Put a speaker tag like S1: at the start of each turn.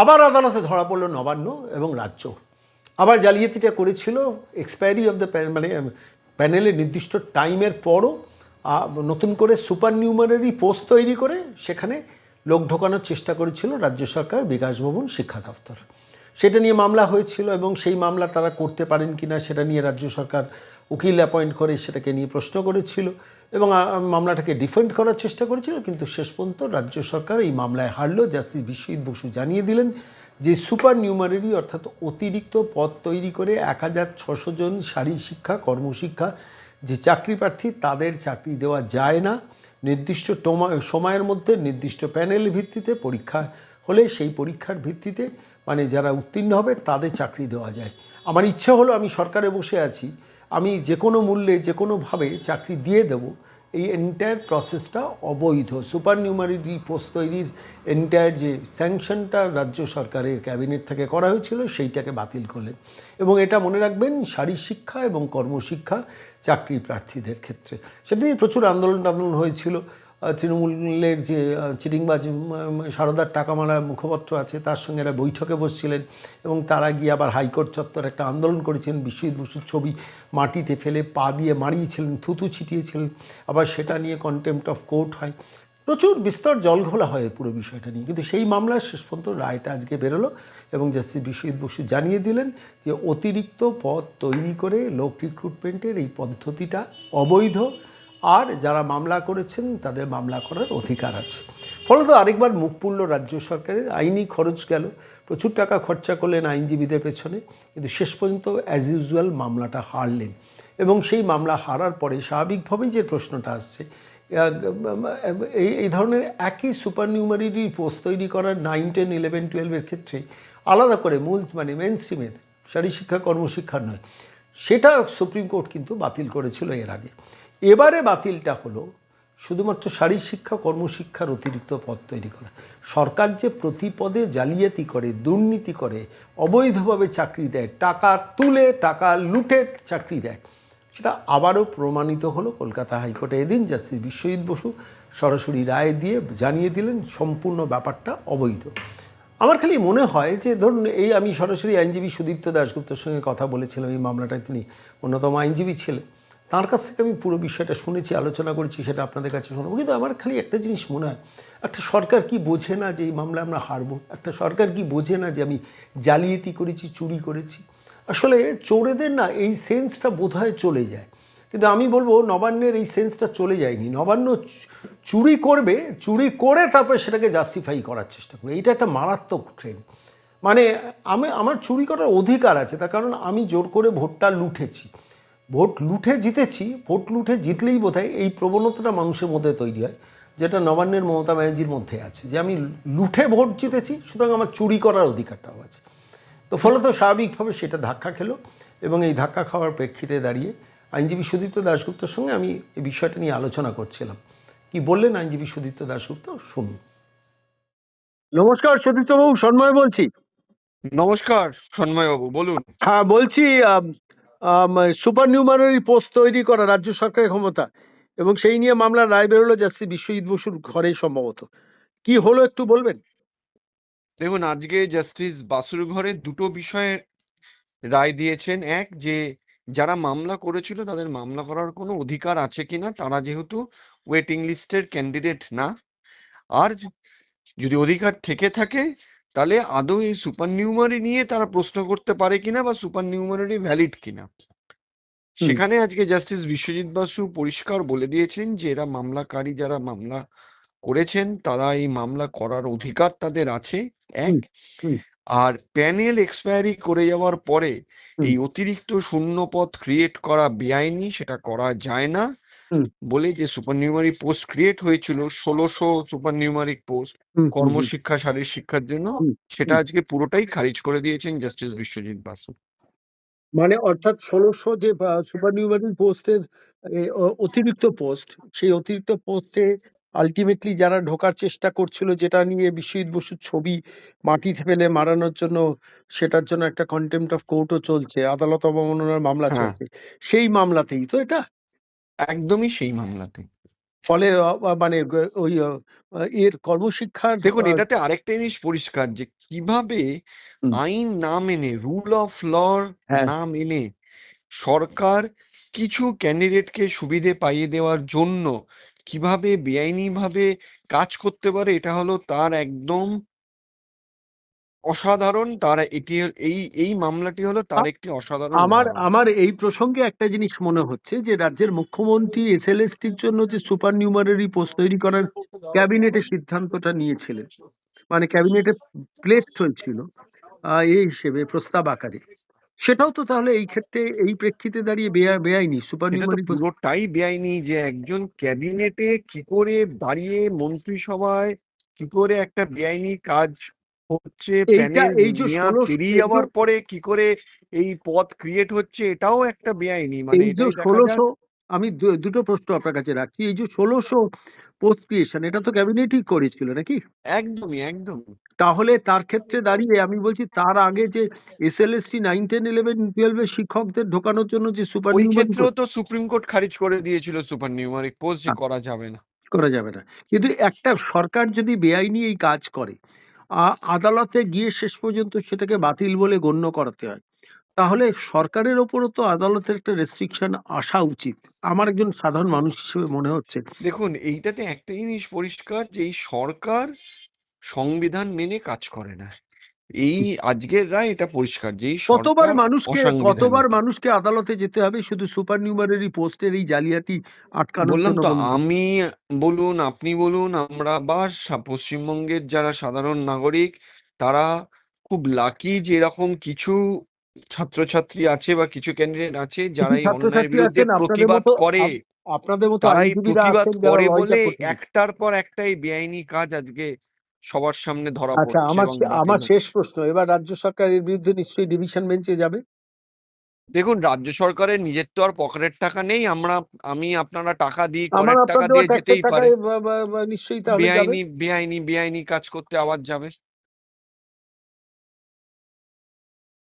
S1: আবার আদালতে ধরা পড়ল নবান্ন এবং রাজ্য। আবার জালিয়াতিটা করেছিল এক্সপায়ারি অফ দ্য মানে প্যানেলের নির্দিষ্ট টাইমের পরও নতুন করে সুপার নিউমারারি পোস্ট তৈরি করে সেখানে লোক ঢোকানোর চেষ্টা করেছিল রাজ্য সরকার, বিকাশ ভবন, শিক্ষা দপ্তর। সেটা নিয়ে মামলা হয়েছিল এবং সেই মামলা তারা করতে পারেন কিনা সেটা নিয়ে রাজ্য সরকার উকিল অ্যাপয়েন্ট করে সেটাকে নিয়ে প্রশ্ন করেছিল। এবং মামলাটাকে ডিফেন্ড করার চেষ্টা করেছিল, কিন্তু শেষ পর্যন্ত রাজ্য সরকার এই মামলায় হারলো। জাস্টিস বিশ্বজিৎ বসু জানিয়ে দিলেন যে সুপার নিউমারেরি অর্থাৎ অতিরিক্ত পদ তৈরি করে এক হাজার ছশো জন শারীর শিক্ষা, কর্মশিক্ষা, যে চাকরি প্রার্থী, তাদের চাকরি দেওয়া যায় না। নির্দিষ্ট সময়ের মধ্যে নির্দিষ্ট প্যানেল ভিত্তিতে পরীক্ষা হলে সেই পরীক্ষার ভিত্তিতে মানে যারা উত্তীর্ণ হবে, তাদের চাকরি দেওয়া যায়। আমার ইচ্ছে হলো আমি সরকারে বসে আছি আমি যে কোনো মূল্যে যে কোনোভাবে চাকরি দিয়ে দেব, এই এন্টায়ার প্রসেসটা অবৈধ। সুপার নিউমারিটি পোস্ট তৈরির এন্টায়ার যে স্যাংশনটা রাজ্য সরকারের ক্যাবিনেট থেকে করা হয়েছিল, সেইটাকে বাতিল করলেন। এবং এটা মনে রাখবেন শারীর শিক্ষা এবং কর্মশিক্ষা চাকরি প্রার্থীদের ক্ষেত্রে। সেটা নিয়ে প্রচুর আন্দোলন টান্দোলন হয়েছিল। তৃণমূলের যে চিটিংবাজ সারদার টাকামালা মুখপত্র আছে, তার সঙ্গে এরা বৈঠকে বসছিলেন এবং তারা গিয়ে আবার হাইকোর্ট চত্বর একটা আন্দোলন করেছিলেন। বিশ্বজিৎ বসুর ছবি মাটিতে ফেলে পা দিয়ে মারিয়েছিলেন, থুতু ছিটিয়েছিলেন। আবার সেটা নিয়ে কন্টেম্পট অফ কোর্ট হয়। প্রচুর বিস্তর জলঘোলা হয় পুরো বিষয়টা নিয়ে। কিন্তু সেই মামলার শেষ পর্যন্ত রায়টা আজকে বেরোলো এবং জাস্টিস বিশ্বজিৎ বসু জানিয়ে দিলেন যে অতিরিক্ত পদ তৈরি করে লোক রিক্রুটমেন্টের এই পদ্ধতিটা অবৈধ। আর যারা মামলা করেছেন, তাদের মামলা করার অধিকার আছে। ফলত আরেকবার মুখ পুড়ল রাজ্য সরকারের। আইনি খরচ গেল। প্রচুর টাকা খরচা করলেন আইনজীবীদের পেছনে। কিন্তু শেষ পর্যন্ত অ্যাজ ইউজুয়াল মামলাটা হারলেন। এবং সেই মামলা হারার পরে স্বাভাবিকভাবেই যে প্রশ্নটা আসছে এই এই ধরনের একই সুপার নিউমারি পোস্ট তৈরি করার নাইন টেন ইলেভেন টুয়েলভের ক্ষেত্রে আলাদা করে মূল মানে মেন স্ট্রিমের শারীর শিক্ষা কর্মশিক্ষার নয়। সেটা সুপ্রিম কোর্ট কিন্তু বাতিল করেছিল এর আগে। এবারে বাতিলটা হলো শুধুমাত্র শারীর শিক্ষা, কর্মশিক্ষার অতিরিক্ত পদ তৈরি করা। সরকার যে প্রতি পদে জালিয়াতি করে, দুর্নীতি করে, অবৈধভাবে চাকরি দেয়, টাকা তুলে, টাকা লুটে চাকরি দেয়, সেটা আবারও প্রমাণিত হলো কলকাতা হাইকোর্টে। এদিন জাস্টিস বিশ্বজিৎ বসু সরাসরি রায় দিয়ে জানিয়ে দিলেন সম্পূর্ণ ব্যাপারটা অবৈধ। আমার খালি মনে হয় যে ধরুন এই আমি সরাসরি আইনজীবী সুদীপ্ত দাশগুপ্তর সঙ্গে কথা বলেছিলাম, এই মামলাটায় তিনি অন্যতম আইনজীবী ছিলেন। তার কাছ থেকে আমি পুরো বিষয়টা শুনেছি, আলোচনা করেছি, সেটা আপনাদের কাছে শোনাবো। কিন্তু আমার খালি একটা জিনিস মনে হয়, একটা সরকার কি বোঝে না যে এই মামলায় আমরা হারবো? একটা সরকার কি বোঝে না যে আমি জালিয়াতি করেছি, চুরি করেছি? আসলে চোরেদের না এই সেন্সটা বোধহয় চলে যায়। কিন্তু আমি বলব নবান্নের এই সেন্সটা চলে যায়নি। নবান্ন চুরি করবে, চুরি করে তারপরে সেটাকে জাস্টিফাই করার চেষ্টা করবে। এটা একটা মারাত্মক ট্রেন মানে আমি, আমার চুরি করার অধিকার আছে, তার কারণ আমি জোর করে ভোটটা লুঠেছি ভোট লুঠে জিতেছি ভোট লুঠে জিতলেই বোধহয় এই প্রবণতাটা মানুষের মধ্যে তৈরি হয় যেটা নবান্নের মমতা ব্যানার্জির মধ্যে আছে যে আমি লুঠে ভোট জিতেছি সুতরাং আমার চুরি করার অধিকারটাও আছে। তো ফলত স্বাভাবিকভাবে সেটা ধাক্কা খেলো এবং এই ধাক্কা খাওয়ার প্রেক্ষিতে দাঁড়িয়ে আইনজীবী সুদীপ্ত দাশগুপ্তর সঙ্গে আমি এই বিষয়টা নিয়ে আলোচনা করছিলাম। কি বললেন আইনজীবী সুদীপ্ত দাশগুপ্ত? শুনুন। নমস্কার সুদীপ্তবাবু সন্ময় বলছি।
S2: নমস্কার সন্ময় বাবু বলুন।
S1: হ্যাঁ বলছি সুপার নিউমারি পোস্ট তৈরি করা রাজ্য সরকারের ক্ষমতা এবং সেই নিয়ে মামলার রায় বেরোলো জাস্টিস বিশ্বজিৎ বসুর ঘরে সম্ভবত। কি হলো একটু বলবেন?
S2: দেখুন, আজকে জাস্টিস বাসুর ঘরে দুটো বিষয়ে রায় দিয়েছেন। এক, যে যারা মামলা করেছিল তাদের মামলা করার কোনো অধিকার আছে কিনা, তারা যেহেতু ওয়েটিং লিস্টের ক্যান্ডিডেট না। আর যদি অধিকার থেকে থাকে তাহলে আদৌ এই সুপার নিউমারি নিয়ে তারা প্রশ্ন করতে পারে কিনা বা সুপার নিউমারি ভ্যালিড কিনা সেখানে আজকে জাস্টিস বিশ্বজিৎ বাসু পরিষ্কার বলে দিয়েছেন যে এরা মামলাকারী যারা মামলা করেছেন তারা এই মামলা করার অধিকার তাদের আছে এক। আর প্যানেল এক্সপায়ারি করে যাওয়ার পরে এই অতিরিক্ত শূন্য পদ ক্রিয়েট করা বেআইনি সেটা করা যায় না।
S1: হুম।
S2: বলে যে সুপার নিউমারি পোস্ট ক্রিয়েট হয়েছিল ষোলোশো সুপার নিউমারিক পোস্ট কর্মশিক্ষা শারীর শিক্ষার জন্য
S1: হুম,
S2: সেটা আজকে পুরোটাই খারিজ করে দিয়েছেন জাস্টিস বিশ্বজিৎ বাসু
S1: মানে অর্থাৎ ষোলোশো যে সুপার নিউমারি পোস্টের অতিরিক্ত পোস্ট সেই অতিরিক্ত পোস্টে আলটিমেটলি যারা ঢোকার চেষ্টা করছিল যেটা নিয়ে বিশ্বজিৎ বসুর ছবি মাটিতে ফেলে মারানোর জন্য সেটার জন্য একটা কন্টেম্পট অফ কোর্টও চলছে আদালত অবমাননার মামলা
S2: হ্যাঁ।
S1: চলছে। সেই মামলাতেই। তো এটা
S2: একদমই সেই মামলাতে।
S1: ফলে মানে ওই এর কর্মশিক্ষার
S2: দেখুন এটাতে আরেকটা জিনিস পরিষ্কার যে কীভাবে
S1: হুম,
S2: আইন না মেনে রুল অফ লর
S1: হ্যাঁ।
S2: না মেনে সরকার কিছু ক্যান্ডিডেটকে সুবিধে পাইয়ে দেওয়ার জন্য কীভাবে বেআইনিভাবে কাজ করতে পারে এটা হলো তার একদম অসাধারণ তার এটি এই এই মামলাটি হলো তার একটি অসাধারণ
S1: আমার আমার এই প্রসঙ্গে একটা জিনিস মনে হচ্ছে যে রাজ্যের মুখ্যমন্ত্রী এসএলএসটির জন্য যে সুপার নিউমারারি পোস্ট তৈরি করার ক্যাবিনেটে সিদ্ধান্তটা নিয়েছিলেন। মানে ক্যাবিনেটে প্লেসড হয়েছিল এই হিসেবে প্রস্তাব আকারে। সেটাও তো তাহলে এই ক্ষেত্রে এই প্রেক্ষিতে দাঁড়িয়ে বেআ- বেআইনি সুপার নিউমারি
S2: পুরোটাই বেআইনি যে একজন ক্যাবিনেটে কি করে দাঁড়িয়ে মন্ত্রিসভায় কি করে একটা বেআইনি কাজ হচ্ছে
S1: এইটা
S2: প্যানেল
S1: এই যে
S2: মেয়াদ
S1: ষোলো
S2: পেরিয়ে যাওয়ার পরে কি করে এই পথ ক্রিয়েট হচ্ছে এটাও একটা বেআইনি মানে
S1: এই যে ষোলোশো আমি দুটো প্রশ্ন আপনার কাছে রাখছি। এই যে ষোলোশো পোস্ট ক্রিয়েশন এটা তো ক্যাবিনেটই করেছিল নাকি?
S2: একদমই একদম
S1: তাহলে তার ক্ষেত্রে দাঁড়িয়ে আমি বলছি তার আগে যে এসএলএসটি নাইন টেন ইলেভেন টুয়েলভের শিক্ষকদের ঢোকানোর জন্য যে সুপার
S2: ওই ক্ষেত্রেও তো সুপ্রিম কোর্ট খারিজ করে দিয়েছিল সুপার নিউমারিক পোস্ট করা যাবে না।
S1: করা যাবে না। কিন্তু একটা সরকার যদি বেআইনি এই কাজ করে আদালতে গিয়ে শেষ পর্যন্ত সেটাকে বাতিল বলে গণ্য করাতে হয়। তাহলে সরকারের ওপরও তো আদালতের একটা রেস্ট্রিকশন আসা উচিত। আমার একজন সাধারণ মানুষ হিসেবে মনে হচ্ছে।
S2: দেখুন, এইটাতে একটা জিনিস পরিষ্কার যে এই সরকার সংবিধান মেনে কাজ করে না। এই আজকের রায় এটা পরিষ্কার যে
S1: কতবার মানুষকে কতবার মানুষকে আদালতে যেতে হবে? শুধু সুপার নিউমারারি পোস্টের এই জালিয়াতি আটকানোর
S2: বললাম
S1: জন্য
S2: তো? আমি বলুন আপনি বলুন আমরা বা পশ্চিমবঙ্গের যারা সাধারণ নাগরিক তারা খুব লাকি যে এরকম কিছু ছাত্রছাত্রী আছে বা কিছু ক্যান্ডিডেট আছে যারা এই অন্যায়ের বিরুদ্ধে প্রতিবাদ করে।
S1: আপনাদের মতো আইনজীবীরা আছেন
S2: করে বলে একটার পর একটা এই বেআইনি কাজ আজকে সবার সামনে ধরা
S1: আচ্ছা আমার আমার শেষ প্রশ্ন এবার রাজ্য সরকারের বিরুদ্ধে নিশ্চয়ই ডিভিশন বেঞ্চে যাবে?
S2: দেখুন রাজ্য সরকারের নিজের তো আর পকেটের টাকা নেই আমরা আমি আপনারা টাকা দিই করের টাকা দিয়ে যেতেই পারে।
S1: নিশ্চয়ই তাহলে যাবে।
S2: বেআইনি বেআইনি বেআইনি কাজ করতে আবার যাবে।